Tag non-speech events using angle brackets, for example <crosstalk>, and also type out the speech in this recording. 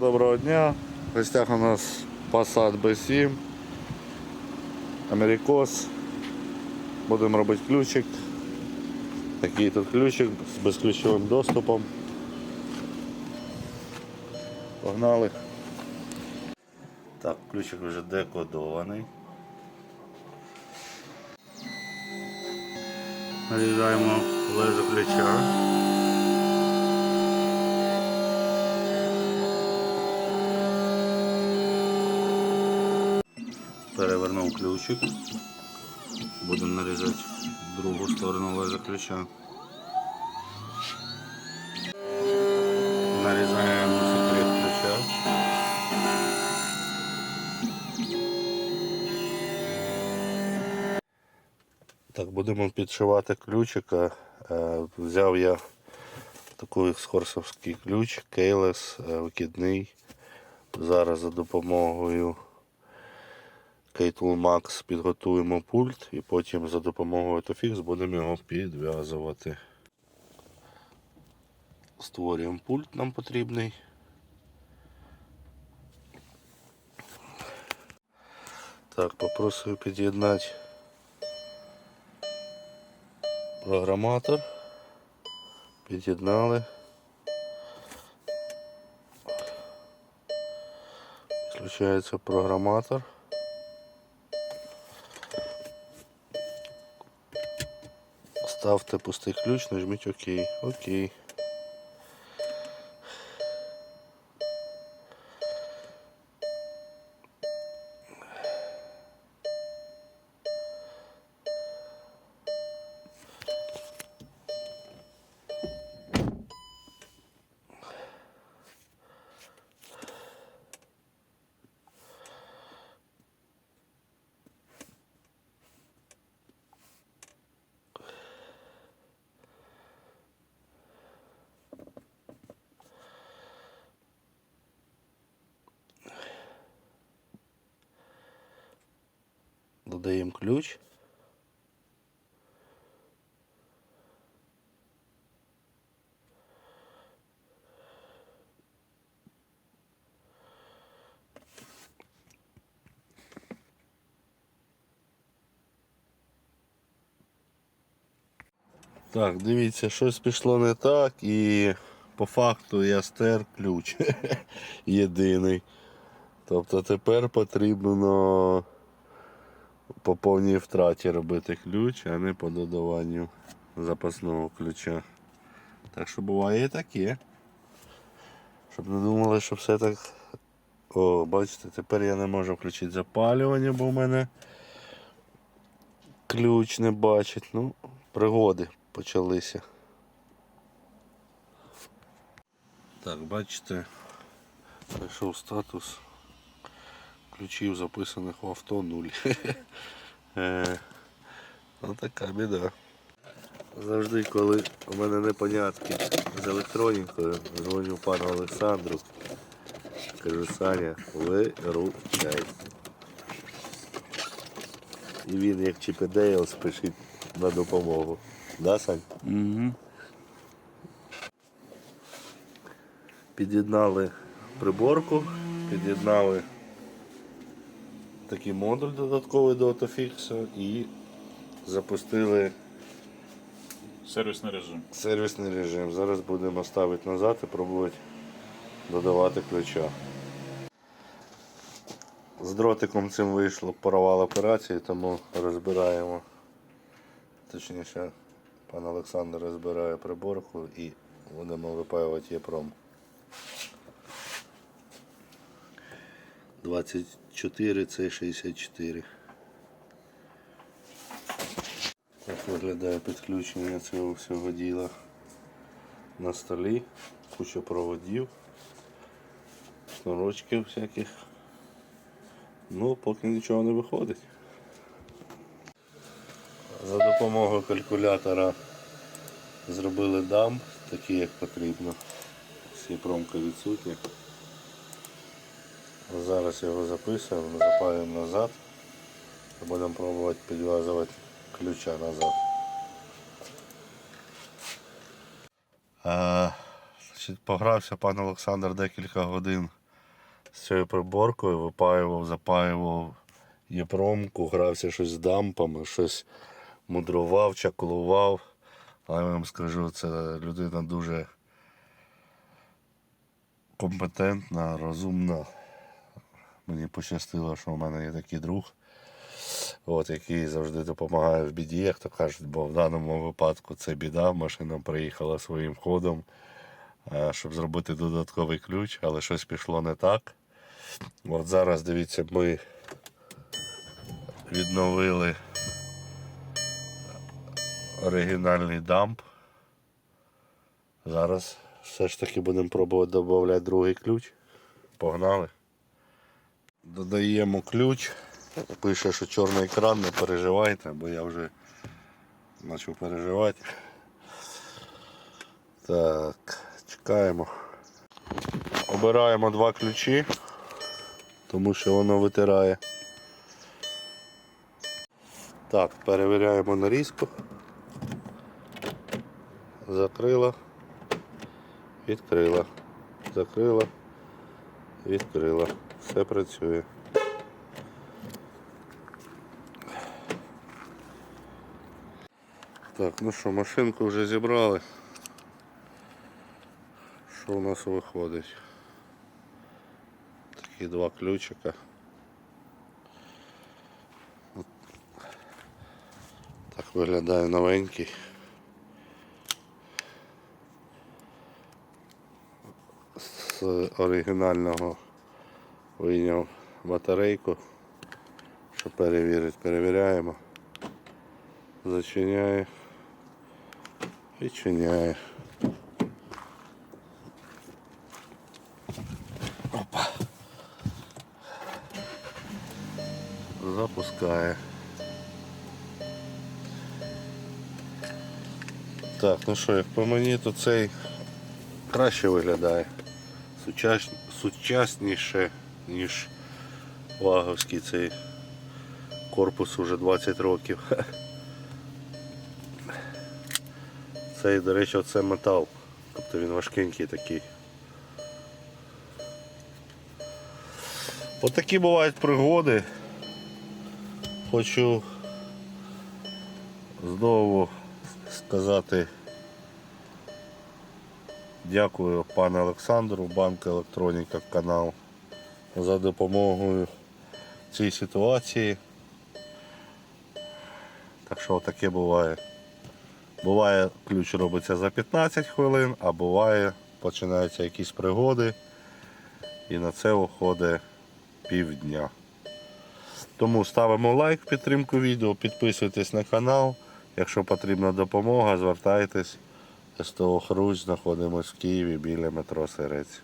Доброго дня. В гостях у нас Passat B7. Америкос. Будемо робити ключик. Такий тут ключик з безключовим доступом. Погнали. Так, ключик вже декодований. Нарізаємо лезо ключа. Перевернув ключик. Будемо нарізати другу сторону леза ключа. Нарізаємо секрет ключа. Так, будемо підшивати ключика. Взяв я такий схорсовський ключ, кейлес, е, викидний. Зараз за допомогою Кейтл Max підготуємо пульт і потім за допомогою Tofix будемо його підв'язувати. Створюємо пульт нам потрібний. Так, попросив під'єднати програматор. Під'єднали. Включається програматор. Ставте пустий ключ, нажміть ОК. Окей. Додаємо ключ. Так, дивіться, щось пішло не так і по факту я стер ключ <laughs> єдиний. Тобто тепер потрібно по повній втраті робити ключ, а не по додаванню запасного ключа. Так що буває і таке. Щоб не думали, що все так. О, бачите, тепер я не можу включити запалювання, бо в мене ключ не бачить. Ну, пригоди почалися. Так, бачите, прийшов статус ключів записаних в авто нуль. <laughs> Е, Ну така біда. Завжди, коли у мене непонятки з електронікою, дзвоню пану Олександру. Кажу, Саня, виручай. І він, як Чіп і спішить на допомогу. Да, Сань? Угу. Під'єднали приборку, під'єднали такий модуль додатковий до Autofix і запустили Сервісний режим. сервісний режим. Зараз будемо ставити назад і пробувати додавати ключа. З дротиком цим вийшло провал операції, тому розбираємо. Точніше, пан Олександр розбирає приборку і будемо випаювати єпром. 24 це 64. Так виглядає підключення цього всього діла на столі, куча проводів, шнурочків всяких. Ну, поки нічого не виходить. За допомогою калькулятора зробили дам, такі як потрібно. Всі промки відсутні. Зараз його записуємо, запаємо назад будемо пробувати підв'язувати ключа назад. А, значить, погрався пан Олександр декілька годин з цією приборкою, випаював, запаював єпромку, грався щось з дампами, щось мудрував, чаклував. Але я вам скажу, це людина дуже компетентна, розумна. Мені пощастило, що в мене є такий друг, от, який завжди допомагає в біді, як то кажуть, бо в даному випадку це біда, машина приїхала своїм ходом, е, щоб зробити додатковий ключ, але щось пішло не так. От зараз дивіться, ми відновили оригінальний дамп. Зараз все ж таки будемо пробувати додати другий ключ. Погнали. Додаємо ключ. Пише, що чорний екран, не переживайте, бо я вже почав переживати. Так, чекаємо. Обираємо два ключі, тому що воно витирає. Так, перевіряємо нарізку. Закрила, відкрила, закрила, відкрила. Все працює. Так, ну що, машинку вже зібрали. Що у нас виходить? Такі два ключика. Так виглядає новенький. З оригінального вийняв батарейку, щоб перевірити, перевіряємо. Зачиняє. Відчиняє. Опа. Запускає. Так, ну що, як по мені, то цей краще виглядає. Сучас... Сучасніше, ніж ваговський цей корпус уже 20 років. <laughs> Цей, до речі, це метал. Тобто він важкенький такий. От такі бувають пригоди. Хочу знову сказати дякую пану Олександру, банк електроніка канал за допомогою в цій ситуації. Так що таке буває. Буває, ключ робиться за 15 хвилин, а буває, починаються якісь пригоди і на це уходить півдня. Тому ставимо лайк підтримку відео, підписуйтесь на канал. Якщо потрібна допомога, звертайтесь. СТО Хрусь, знаходимося в Києві біля метро Сирець.